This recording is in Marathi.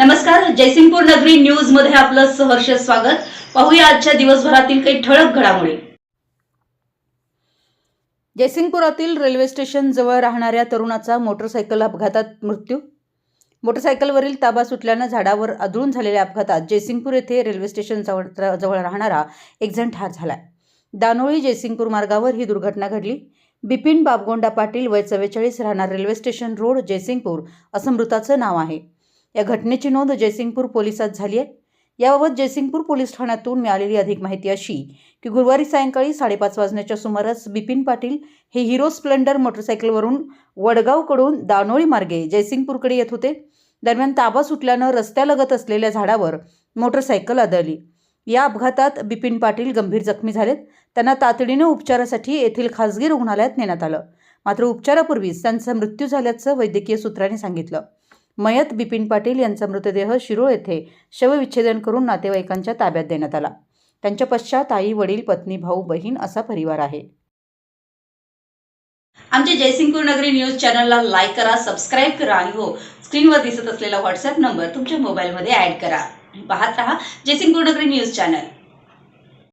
नमस्कार जयसिंगपूर नगरी न्यूजमध्ये आपलं सहर्ष स्वागत. पाहूया आजच्या दिवसभरातील काही ठळक घडामोडी. जयसिंगपुरातील रेल्वे स्टेशन जवळ राहणाऱ्या तरुणाचा मोटरसायकल अपघातात मृत्यू. मोटरसायकलवरील ताबा सुटल्यानं झाडावर आदळून झालेल्या अपघातात जयसिंगपूर येथे रेल्वे स्टेशन जवळ राहणारा एक जण ठार झालाय. दानोळी जयसिंगपूर मार्गावर ही दुर्घटना घडली. बिपिन बाबगोंडा पाटील वय चव्वेचाळीस राहणार रेल्वे स्टेशन रोड जयसिंगपूर असं मृताचं नाव आहे. या घटनेची नोंद जयसिंगपूर पोलिसात झाली आहे. याबाबत जयसिंगपूर पोलीस ठाण्यातून मिळालेली अधिक माहिती अशी की गुरुवारी सायंकाळी साडेपाच वाजण्याच्या सुमारास बिपिन पाटील हे हिरो स्प्लेंडर मोटरसायकलवरून वडगावकडून दानोळी मार्गे जयसिंगपूरकडे येत होते. दरम्यान ताबा सुटल्यानं रस्त्यालगत असलेल्या झाडावर मोटरसायकल आदळली. या अपघातात बिपिन पाटील गंभीर जखमी झालेत. त्यांना तातडीनं उपचारासाठी येथील खासगी रुग्णालयात नेण्यात आलं. मात्र उपचारापूर्वीच त्यांचा मृत्यू झाल्याचं वैद्यकीय सूत्रांनी सांगितलं. मयत बिपिन पाटील यांचा मृतदेह शिरोळ येथे शवविच्छेदन करून नातेवाईकांच्या ताब्यात देण्यात आला. त्यांच्या पश्चात आई वडील पत्नी भाऊ बहीण असा परिवार आहे. आमच्या जयसिंगपूर नगरी न्यूज चॅनलला लाईक करा सबस्क्राईब करा आणि हो स्क्रीनवर दिसत असलेला व्हॉट्सअप नंबर तुमच्या मोबाईलमध्ये ऍड करा. पाहत राहा जयसिंगपूर नगरी न्यूज चॅनल.